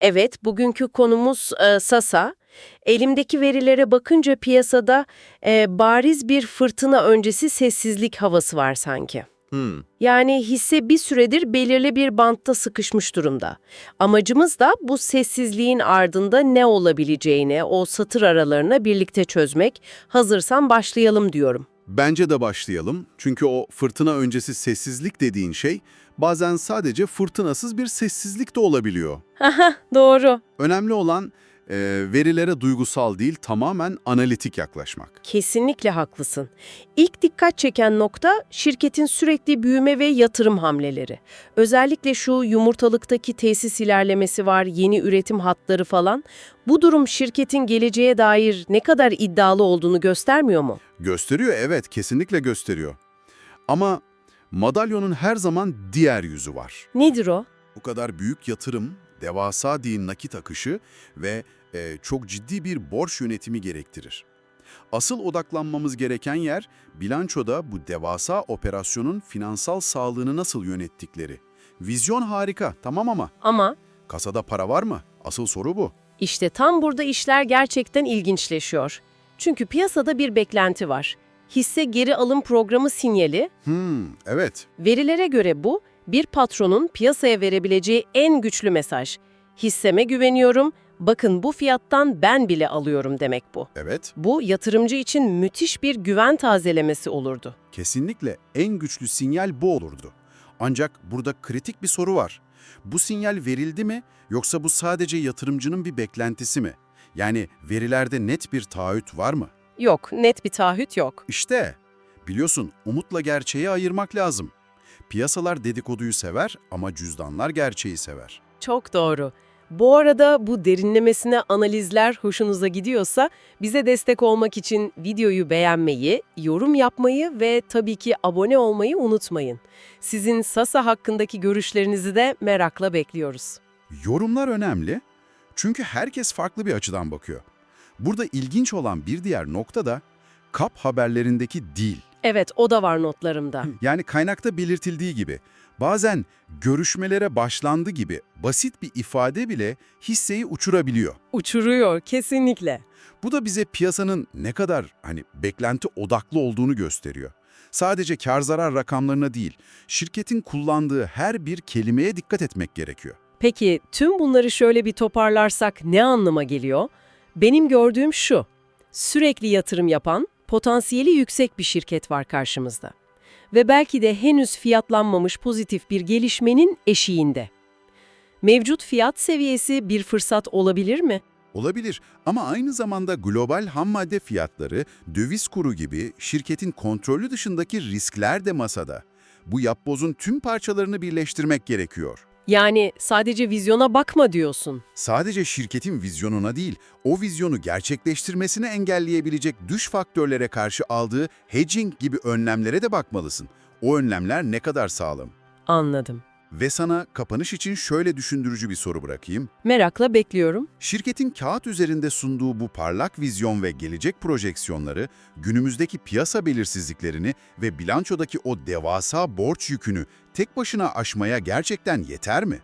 Evet, bugünkü konumuz e, Sasa. Elimdeki verilere bakınca piyasada e, bariz bir fırtına öncesi sessizlik havası var sanki. Hmm, Yani hisse bir süredir belirli bir bantta sıkışmış durumda. Amacımız da bu sessizliğin ardında ne olabileceğini, o satır aralarına birlikte çözmek. Hazırsan başlayalım diyorum. Bence de başlayalım. Çünkü o fırtına öncesi sessizlik dediğin şey bazen sadece fırtınasız bir sessizlik de olabiliyor. Haha, doğru. Önemli olan e, verilere duygusal değil tamamen analitik yaklaşmak. Kesinlikle haklısın. İlk dikkat çeken nokta şirketin sürekli büyüme ve yatırım hamleleri. Özellikle şu yumurtalıktaki tesis ilerlemesi var, yeni üretim hatları falan. Bu durum şirketin geleceğe dair ne kadar iddialı olduğunu göstermiyor mu? Gösteriyor evet kesinlikle gösteriyor. Ama madalyonun her zaman diğer yüzü var. Nedir o? Bu kadar büyük yatırım, devasa değil nakit akışı ve e, çok ciddi bir borç yönetimi gerektirir. Asıl odaklanmamız gereken yer bilançoda bu devasa operasyonun finansal sağlığını nasıl yönettikleri. Vizyon harika tamam ama Ama kasada para var mı? Asıl soru bu. işte tam burada işler gerçekten ilginçleşiyor. Çünkü piyasada bir beklenti var. Hisse geri alım programı sinyali Hmm, evet. Verilere göre bu, bir patronun piyasaya verebileceği en güçlü mesaj. Hisseme güveniyorum, bakın bu fiyattan ben bile alıyorum demek bu. Evet, Bu yatırımcı için müthiş bir güven tazelemesi olurdu. kesinlikle en güçlü sinyal bu olurdu. Ancak burada kritik bir soru var. Bu sinyal verildi mi yoksa bu sadece yatırımcının bir beklentisi mi? Yani verilerde net bir taahhüt var mı? Yok, net bir taahhüt yok. İşte, biliyorsun umutla gerçeği ayırmak lazım. Piyasalar dedikoduyu sever ama cüzdanlar gerçeği sever. Çok doğru. Bu arada bu derinlemesine analizler hoşunuza gidiyorsa bize destek olmak için videoyu beğenmeyi, yorum yapmayı ve tabii ki abone olmayı unutmayın. Sizin Sasa hakkındaki görüşlerinizi de merakla bekliyoruz. Yorumlar önemli çünkü herkes farklı bir açıdan bakıyor. Burada ilginç olan bir diğer nokta da kap haberlerindeki dil. Evet, o da var notlarımda. Yani kaynakta belirtildiği gibi bazen görüşmelere başlandı gibi basit bir ifade bile hisseyi uçurabiliyor. Uçuruyor, kesinlikle. Bu da bize piyasanın ne kadar hani beklenti odaklı olduğunu gösteriyor. Sadece kar zarar rakamlarına değil, şirketin kullandığı her bir kelimeye dikkat etmek gerekiyor. Peki tüm bunları şöyle bir toparlarsak ne anlama geliyor? Benim gördüğüm şu. Sürekli yatırım yapan, potansiyeli yüksek bir şirket var karşımızda. Ve belki de henüz fiyatlanmamış pozitif bir gelişmenin eşiğinde. Mevcut fiyat seviyesi bir fırsat olabilir mi? Olabilir ama aynı zamanda global ham madde fiyatları, döviz kuru gibi şirketin kontrolü dışındaki riskler de masada. Bu yapbozun tüm parçalarını birleştirmek gerekiyor. Yani sadece vizyona bakma diyorsun. Sadece şirketin vizyonuna değil, o vizyonu gerçekleştirmesini engelleyebilecek dış faktörlere karşı aldığı hedging gibi önlemlere de bakmalısın. O önlemler ne kadar sağlam? Anladım. Ve sana kapanış için şöyle düşündürücü bir soru bırakayım. Merakla bekliyorum. Şirketin kağıt üzerinde sunduğu bu parlak vizyon ve gelecek projeksiyonları, günümüzdeki piyasa belirsizliklerini ve bilançodaki o devasa borç yükünü tek başına aşmaya gerçekten yeter mi?